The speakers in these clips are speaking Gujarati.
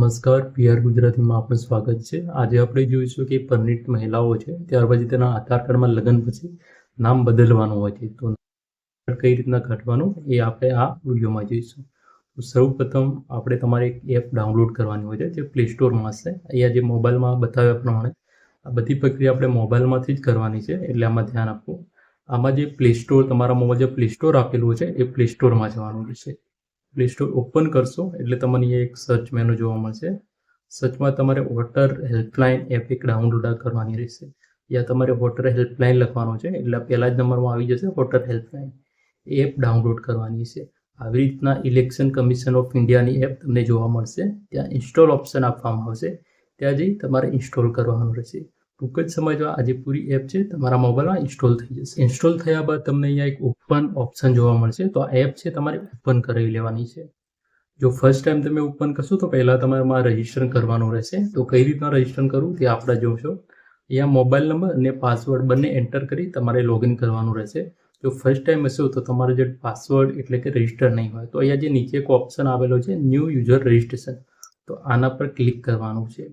નમસ્કાર પીઆર ગુજરાતીમાં આપનું સ્વાગત છે. આજે આપણે જોઈશું કે પરણિત મહિલાઓ છે ત્યાર પછી તેના આધાર કાર્ડમાં લગ્ન પછી નામ બદલવાનું હોય છે. તો કઈ રીતના કાઢવાનું એ આપણે આ વિડીયોમાં જોઈશું. તો સૌ પ્રથમ આપણે તમારે એક એપ ડાઉનલોડ કરવાની હોય છે, જે પ્લે સ્ટોરમાં હશે. અહીંયા જે મોબાઈલમાં બતાવ્યા પ્રમાણે આ બધી પ્રક્રિયા આપણે મોબાઈલમાંથી જ કરવાની છે, એટલે આમાં ધ્યાન આપવું. આમાં જે પ્લે સ્ટોર તમારા મોબાઈલ જે પ્લે સ્ટોર આપેલું છે, એ પ્લે સ્ટોરમાં જવાનું રહેશે. પ્લે સ્ટોર ઓપન કરશો, એટલે તમને એક સર્ચ મેનુ જોવા મળશે. સર્ચમાં તમારે વોટર હેલ્પલાઇન એપ એક ડાઉનલોડ કરવાની રહેશે. યા તમારે વોટર હેલ્પલાઇન લખવાનો છે, એટલે પહેલા જ નંબરમાં આવી જશે વોટર હેલ્પલાઇન એપ ડાઉનલોડ કરવાની છે. આવી રીતના ઇલેક્શન કમિશન ઓફ ઇન્ડિયાની એપ તમને જોવા મળશે. ત્યાં ઇન્સ્ટોલ ઓપ્શન આપવામાં આવશે. ત્યાં જઈ તમારે ઇન્સ્ટોલ કરવાનું રહેશે. ટૂંક જ સમજવા આજે પૂરી એપ છે, તમારા મોબાઈલમાં ઇન્સ્ટોલ થઈ જશે. ઇન્સ્ટોલ થયા બાદ તમને અહીંયા એક ઓપન ઓપ્શન જોવા મળશે. તો આ એપ છે, તમારે ઓપન કરાવી લેવાની છે. જો ફર્સ્ટ ટાઈમ તમે ઓપન કરશો, તો પહેલાં તમારે મારા રજિસ્ટર કરવાનું રહેશે. તો કઈ રીતના રજિસ્ટર કરવું, તે આપણે જોશો. અહીંયા મોબાઈલ નંબર અને પાસવર્ડ બંને એન્ટર કરી તમારે લોગિન કરવાનું રહેશે. જો ફર્સ્ટ ટાઈમ હશે, તો તમારો જે પાસવર્ડ એટલે કે રજિસ્ટર નહીં હોય, તો અહીંયા જે નીચે એક ઓપ્શન આવેલો છે ન્યૂ યુઝર રજિસ્ટ્રેશન તો આના પર ક્લિક કરવાનું છે.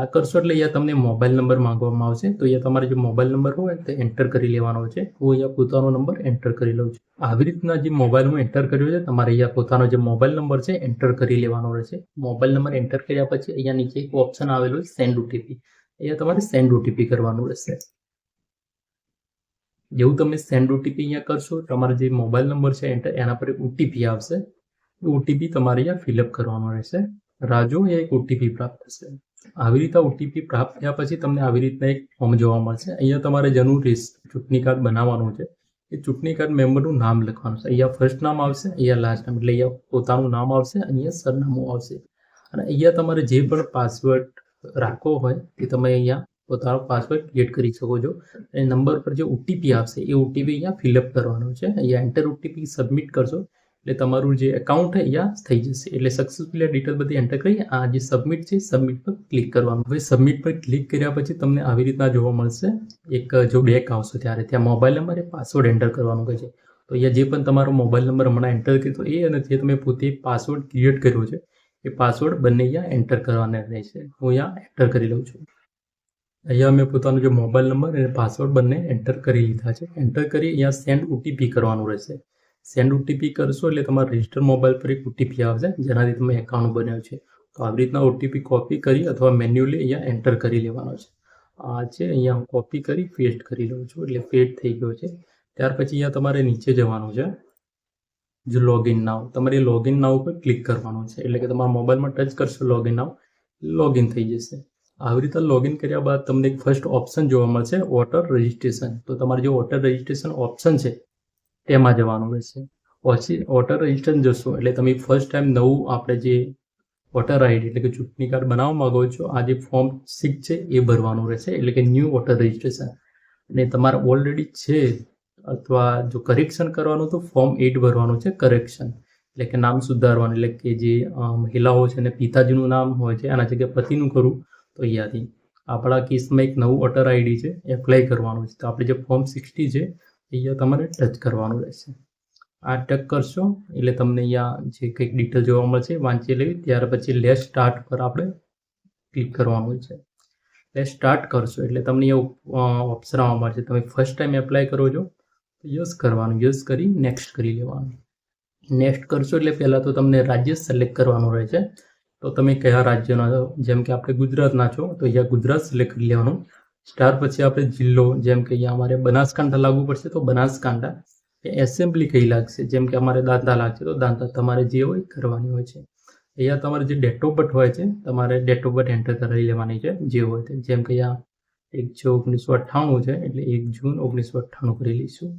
આ કરશો એટલે અહીંયા તમને મોબાઈલ નંબર માંગવામાં આવશે. તો અહીંયા તમારે જે મોબાઈલ નંબર હોય તે એન્ટર કરી લેવાનો છે. હું અહીંયા પોતાનો નંબર એન્ટર કરી લઉં છું. આવી રીતના જે મોબાઈલ હું એન્ટર કર્યો છે, તમારે અહીંયા પોતાનો જે મોબાઈલ નંબર છે એન્ટર કરી લેવાનો રહેશે. મોબાઈલ નંબર એન્ટર કર્યા પછી અહીંયા નીચે એક ઓપ્શન આવેલું છે સેન્ડ ઓટીપી અહીંયા તમારે સેન્ડ ઓટીપી કરવાનું રહેશે. જેવું તમે સેન્ડ ઓટીપી અહીંયા કરશો, તમારો જે મોબાઈલ નંબર છે એન્ટર એના પર ઓટીપી આવશે. ઓટીપી તમારે અહીંયા ફિલઅપ કરવાનો રહેશે. રાજુ એ એક ઓટીપી પ્રાપ્ત થશે. આવી રીતે ઓટીપી પ્રાપ્ત થયા પછી તમને આવી રીતના એક ફોર્મ જોવા મળશે. અહીંયા તમારે જેનું રેસ, ચૂંટણી કાર્ડ બનાવવાનું છે. એ ચૂંટણી કાર્ડ મેમ્બરનું નામ લખવાનું છે. અહીંયા ફર્સ્ટ નામ આવશે, અહીંયા લાસ્ટ નામ. એટલે અહીંયા પોતાનું નામ આવશે, અહીંયા સરનામું આવશે. અને અહીંયા તમારે જે પણ પાસવર્ડ રાખવો હોય, એ તમે અહીંયા પોતાનો પાસવર્ડ ક્રિએટ કરી શકો છો. અને નંબર પર જે ઓટીપી આવશે, એ ઓટીપી અહીંયા ફિલઅપ કરવાનો છે. અહીંયા એન્ટર ઓટીપી સબમિટ કરશો. એટલે તમારું જે એકાઉન્ટ અહીંયા થઈ જશે. એટલે સક્સેસફુલી આ ડિટેલ બધી એન્ટર કરી, આ જે સબમિટ છે સબમિટ પર ક્લિક કરવાનું. હવે સબમિટ પર ક્લિક કર્યા પછી તમને આવી રીતના જોવા મળશે. એક, જો બેક આવશે ત્યારે, ત્યાં મોબાઈલ નંબર એ પાસવર્ડ એન્ટર કરવાનું કહે છે. તો અહીંયા જે પણ તમારો મોબાઈલ નંબર હમણાં એન્ટર કર્યો એ અને જે તમે પોતે પાસવર્ડ ક્રિએટ કર્યો છે, એ પાસવર્ડ બંને અહીંયા એન્ટર કરવાના રહેશે. હું અહીંયા એન્ટર કરી લઉં છું. અહીંયા મેં પોતાનો જે મોબાઈલ નંબર અને પાસવર્ડ બંને એન્ટર કરી લીધા છે. એન્ટર કરી, અહીંયા સેન્ડ ઓટીપી કરવાનું રહેશે. સેન્ડ ઓટીપી કરશો એટલે તમારા રજિસ્ટર મોબાઈલ પર એક ઓટીપી આવશે, જેનાથી તમે એકાઉન્ટ બનાવ્યું છે. તો આવી રીતના ઓટીપી કોપી કરી અથવા મેન્યુઅલી અહીંયા એન્ટર કરી લેવાનો છે. આ છે અહીંયા હું કોપી કરી પેસ્ટ કરી લઉં છું. એટલે પેસ્ટ થઈ ગયો છે. ત્યાર પછી અહીંયા તમારે નીચે જવાનું છે. જો લોગિન નાવ તમારે લોગિન નાવ ઉપર ક્લિક કરવાનું છે. એટલે કે તમારા મોબાઈલમાં ટચ કરશો લોગિન નાવ લોગિન થઈ જશે. આવી રીતે લોગિન કર્યા બાદ તમને એક ફર્સ્ટ ઓપ્શન જોવા મળશે વોટર રજિસ્ટ્રેશન તો તમારે જે વોટર રજિસ્ટ્રેશન ઓપ્શન છે તેમાં જવાનું રહેશે. પછી વોટર રજિસ્ટ્રેશન જશો, એટલે તમે ફર્સ્ટ ટાઈમ નવું આપણે જે વોટર આઈડી એટલે કે ચૂંટણી કાર્ડ બનાવવા માંગો છો, આ જે ફોર્મ સિક્સ છે એ ભરવાનું રહેશે, એટલે કે ન્યૂ વોટર રજિસ્ટ્રેશન અને તમારે ઓલરેડી છે, અથવા જો કરેક્શન કરવાનું તો ફોર્મ એટ ભરવાનું છે કરેક્શન એટલે કે નામ સુધારવાનું, એટલે કે જે મહિલાઓ છે અને પિતાજીનું નામ હોય છે આના જગ્યાએ પતિનું કરું તો અહીંયાથી. આપણા કેસમાં એક નવું વોટર આઈડી છે એપ્લાય કરવાનું છે. તો આપણે જે ફોર્મ સિક્સટી છે અહીંયા તમારે ટચ કરવાનું રહેશે. આ ટક કરશો, એટલે તમને અહીંયા જે કંઈક ડિટેલ જોવા મળશે, વાંચી લેવી. ત્યાર પછી લેસ સ્ટાર્ટ પર આપણે ક્લિક કરવાનું છે. લેસ સ્ટાર્ટ કરશો, એટલે તમને અહીંયા ઓપ્શન આવવા મળશે. તમે ફર્સ્ટ ટાઈમ એપ્લાય કરો છો, તો યસ કરવાનું. યસ કરી નેક્સ્ટ કરી લેવાનું. નેક્સ્ટ કરશો એટલે પહેલાં તો તમને રાજ્ય સિલેક્ટ કરવાનું રહે છે. તો તમે કયા રાજ્યના જેમ કે આપણે ગુજરાતના છો, તો અહીંયા ગુજરાત સિલેક્ટ કરી લેવાનું. સ્ટાર પછી આપણે જિલ્લો, જેમ કે અહીંયા અમારે બનાસકાંઠા લાગુ પડશે તો બનાસકાંઠા એ એસેમ્બલી કઈ લાગશે? જેમ કે અમારે દાંતા લાગશે તો દાંતા તમારે જે હોય કરવાની હોય છે. અહીંયા તમારે જે ડેટ ઓફ બર્થ હોય છે, તમારે ડેટ ઓફ બર્થ એન્ટર કરી લેવાની છે, જે હોય તે. જેમ કે અહીંયા એક છે ઓગણીસો અઠ્ઠાણું છે, એટલે એક જૂન ઓગણીસો અઠ્ઠાણું કરી લઈશું.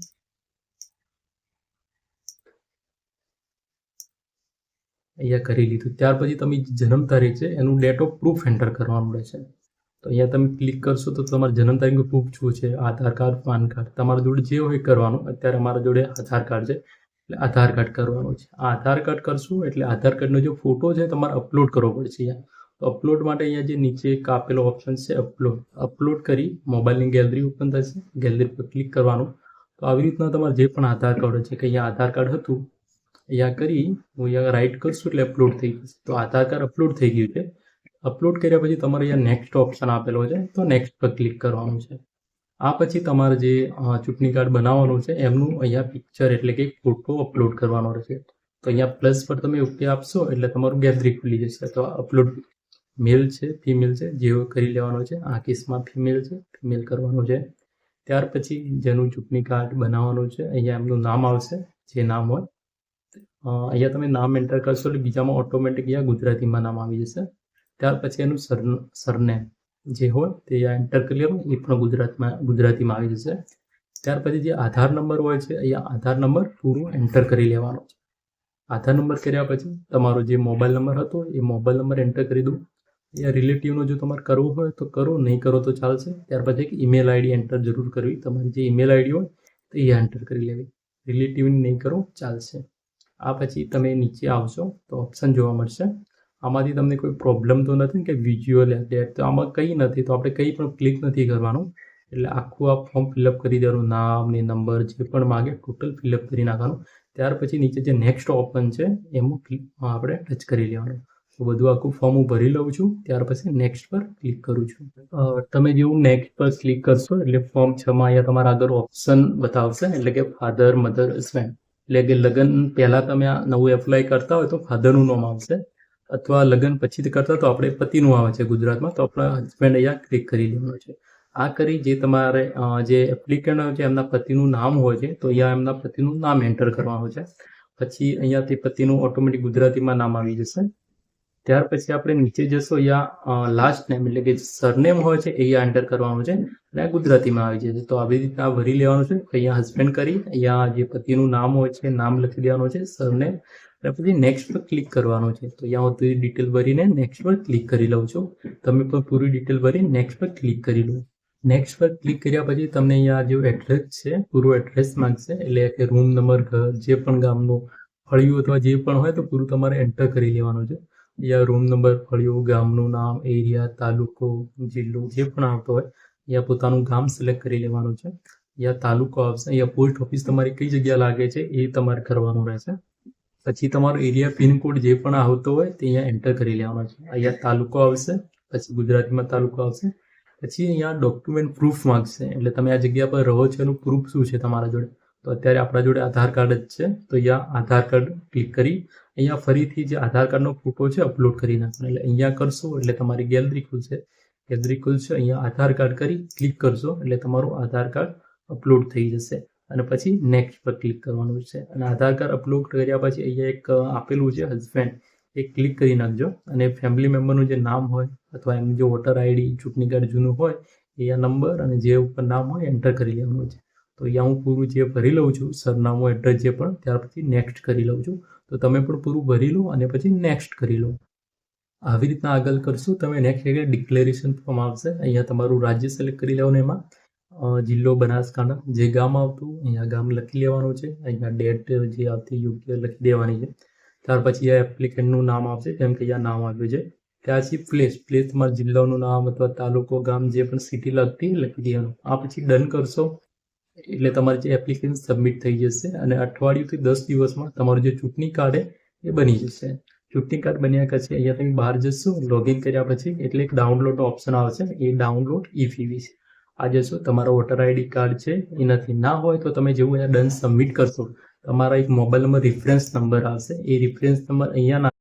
અહીંયા કરી લીધું. ત્યાર પછી તમે જન્મ તારીખ છે, એનું ડેટ ઓફ પ્રૂફ એન્ટર કરવાનું રહેશે તો અહીંયા તમે ક્લિક કરશો તો તમારા જન્મ પ્રૂફ શું છે, આધાર કાર્ડ પાન કાર્ડ તમારા જોડે જે હોય કરવાનું. અત્યારે અમારા જોડે આધાર કાર્ડ છે, એટલે આધાર કાર્ડ કરવાનું છે. આધાર કાર્ડ કરશું એટલે આધાર કાર્ડનો જે ફોટો છે તમારે અપલોડ કરવો પડશે અહીંયા. તો અપલોડ માટે અહીંયા જે નીચે કાપેલો ઓપ્શન છે અપલોડ અપલોડ કરી મોબાઈલની ગેલેરી ઓપન થશે. ગેલેરી પર ક્લિક કરવાનું. તો આવી રીતના તમારે જે પણ આધાર કાર્ડ છે, કે અહીંયા આધાર કાર્ડ હતું, અહીંયા કરી, હું અહીંયા રાઇટ કરશું એટલે અપલોડ થઈ જશે. તો આધાર કાર્ડ અપલોડ થઈ ગયું છે. અપલોડ કર્યા પછી તમારે અહીંયા નેક્સ્ટ ઓપ્શન આપેલો છે, તો નેક્સ્ટ પર ક્લિક કરવાનું છે. આ પછી તમારે જે ચૂંટણી કાર્ડ બનાવવાનું છે, એમનું અહીંયા પિક્ચર એટલે કે ફોટો અપલોડ કરવાનો રહેશે. તો અહીંયા પ્લસ પર તમે ઓકે આપશો એટલે તમારું ગેલેરી ખુલી જશે. તો અપલોડ મેલ છે ફિમેલ છે, જેવો કરી લેવાનો છે. આ કેસમાં ફિમેલ છે ફિમેલ કરવાનું છે. ત્યાર પછી જેનું ચૂંટણી કાર્ડ બનાવવાનું છે, અહીંયા એમનું નામ આવશે, જે નામ હોય. અહીંયા તમે નામ એન્ટર કરશો એટલે બીજામાં ઓટોમેટિક અહીંયા ગુજરાતીમાં નામ આવી જશે. ત્યાર પછી એનું સર, સરનેમ જે હોય તે એન્ટર કરી લેવાનું. એ પણ ગુજરાતમાં, ગુજરાતીમાં આવી જશે. ત્યાર પછી જે આધાર નંબર હોય છે, અહીંયા આધાર નંબર પૂરો એન્ટર કરી લેવાનો છે. આધાર નંબર કર્યા પછી તમારો જે મોબાઈલ નંબર હતો, એ મોબાઈલ નંબર એન્ટર કરી દો. અહીંયા રિલેટિવનો જો તમારે કરવું હોય તો કરો, નહીં કરો તો ચાલશે. ત્યાર પછી એક ઈમેલ આઈડી એન્ટર જરૂર કરવી. તમારી જે ઈમેલ આઈડી હોય તો એ એન્ટર કરી લેવી. રિલેટિવની નહીં કરો, ચાલશે. આ પછી તમે નીચે આવશો તો ઓપ્શન જોવા મળશે. આમાંથી તમને કોઈ પ્રોબ્લેમ તો નથી ને કે વિઝ્યુઅલ ડેટ તો આમાં કંઈ નથી, તો આપણે કંઈ પણ ક્લિક નથી કરવાનું. એટલે આખું આ ફોર્મ ફિલઅપ કરી દેવાનું, નામ ને નંબર જે પણ માગે ટોટલ ફિલઅપ કરી નાખવાનું. ત્યાર પછી નીચે જે નેક્સ્ટ ઓપ્શન છે, એમાં ક્લિક આપણે ટચ કરી લેવાનું. તો બધું આખું ફોર્મ હું ભરી લઉં છું, ત્યાર પછી નેક્સ્ટ પર ક્લિક કરું છું. તમે જેવું નેક્સ્ટ પર ક્લિક કરશો, એટલે ફોર્મ છમાં અહીંયા તમારા આગળ ઓપ્શન બતાવશે, એટલે કે ફાધર મધર હસબન્ડ એટલે કે લગ્ન પહેલાં તમે આ નવું એપ્લાય કરતા હોય તો ફાધરનું નામ આવશે. અથવા લગ્ન પછી કરતા, તો આપણે પતિનું આવે છે ગુજરાતમાં, તો આપણા હસબન્ડ અહીંયા ક્લિક કરી લેવાનું છે. આ કરી જે તમારે જે એપ્લિકન્ટ છે, એમના પતિનું નામ હોય છે, તો અહીંયા એમના પતિનું નામ એન્ટર કરવાનું છે. પછી અહીંયા તે પતિનું ઓટોમેટિક ગુજરાતીમાં નામ આવી જશે. ત્યાર પછી આપણે નીચે જશો અહીંયા લાસ્ટ નેમ એટલે કે સરનેમ હોય છે, એ અહીંયા એન્ટર કરવાનું છે અને આ ગુજરાતીમાં આવી જશે. તો આવી રીતના ભરી લેવાનું છે. અહીંયા હસબન્ડ કરી, અહીંયા જે પતિનું નામ હોય છે, નામ લખી દેવાનું છે સરનેમ અને પછી નેક્સ્ટ પર ક્લિક કરવાનું છે. તો અહીંયા હું પૂરી ડિટેલ ભરીને નેક્સ્ટ પર ક્લિક કરી લઉં છું. તમે પણ પૂરી ડિટેલ ભરી નેક્સ્ટ પર ક્લિક કરી લો. નેક્સ્ટ પર ક્લિક કર્યા પછી તમને અહીંયા જે એડ્રેસ છે, પૂરું એડ્રેસ માંગશે. એટલે કે રૂમ નંબર ઘર, જે પણ ગામનું ફળિયું અથવા જે પણ હોય તો પૂરું તમારે એન્ટર કરી લેવાનું છે. અહીંયા રૂમ નંબર ફળિયું ગામનું નામ એરિયા તાલુકો, જિલ્લો, જે પણ આવતો હોય અહીંયા પોતાનું ગામ સિલેક્ટ કરી લેવાનું છે. અહીંયા તાલુકો આવશે અહીંયા પોસ્ટ ઓફિસ તમારી કઈ જગ્યા લાગે છે એ તમારે કરવાનું રહેશે. પછી તમારો એરિયા પિનકોડ જે પણ આવતો હોય તે અહીંયા એન્ટર કરી લેવાનો છે. અહીંયા તાલુકો આવશે, પછી ગુજરાતીમાં તાલુકો આવશે, પછી અહીંયા ડોક્યુમેન્ટ પ્રૂફ માંગશે. એટલે તમે આ જગ્યા પર રહો છો એનું પ્રૂફ શું છે તમારા જોડે? તો અત્યારે આપણા જોડે આધાર કાર્ડ જ છે. તો અહીંયા આધાર કાર્ડ ક્લિક કરી અહીંયા ફરીથી જે આધાર કાર્ડનો ફોટો છે, અપલોડ કરી નાખવાનો. એટલે અહીંયા કરશો એટલે તમારી ગેલેરી ખુલશે. ગેલેરી ખુલશે, અહીંયા આધાર કાર્ડ કરી ક્લિક કરશો એટલે તમારું આધાર કાર્ડ અપલોડ થઈ જશે. અને પછી નેક્સ્ટ પર ક્લિક કરવાનું છે. અને આધાર કાર્ડ અપલોડ કર્યા પછી અહીંયા એક આપેલું છે હસબેન્ડ એ ક્લિક કરી નાખજો. અને ફેમિલી મેમ્બરનું જે નામ હોય અથવા એમનું જે વોટર આઈડી ચૂંટણી કાર્ડ જૂનું હોય, એ આ નંબર અને જે ઉપર નામ હોય એન્ટર કરી લેવાનું છે. તો અહીંયા હું પૂરું જે ભરી લઉં છું, સરનામું એડ્રેસ જે પણ, ત્યાર પછી નેક્સ્ટ કરી લઉં છું. તો તમે પણ પૂરું ભરી લો અને પછી નેક્સ્ટ કરી લો. આવી રીતના આગળ કરશું. તમે નેક્સ્ટ જગ્યાએ ડિક્લેરેશન ફોર્મ આવશે. અહીંયા તમારું રાજ્ય સિલેક્ટ કરી લેવાનું એમાં. જિલ્લો બનાસકાંઠા. જે ગામ આવતું, અહીંયા ગામ લખી લેવાનું છે. અહીંયા ડેટ જે આવતી, યોગ્ય લખી દેવાની છે. ત્યાર પછી આ એપ્લિકન્ટનું નામ આવશે, જેમ કે અહીંયા નામ આવ્યું છે. ત્યાર પછી પ્લેસ પ્લેસ તમારા જિલ્લાનું નામ અથવા તાલુકો, ગામ જે પણ સિટી લગતી લખી દેવાનું. આ પછી ડન કરશો. એટલે તમારી જે એપ્લિકેશન સબમિટ થઈ જશે અને અઠવાડિયુંથી દસ દિવસમાં તમારું જે ચૂંટણી કાર્ડ એ બની જશે. ચૂંટણી કાર્ડ બન્યા પછી અહીંયા તમે બહાર જશો લોગિન કર્યા પછી એટલે એક ડાઉનલોડ ઓપ્શન આવશે એ ડાઉનલોડ ઈફીવી છે. આ જશો, તમારો વોટર આઈડી કાર્ડ છે, એનાથી ના હોય તો તમે જેવું અહીંયા ડન સબમિટ કરશો, તમારા એક મોબાઈલમાં રિફરન્સ નંબર આવશે. એ રિફરન્સ નંબર અહીંયા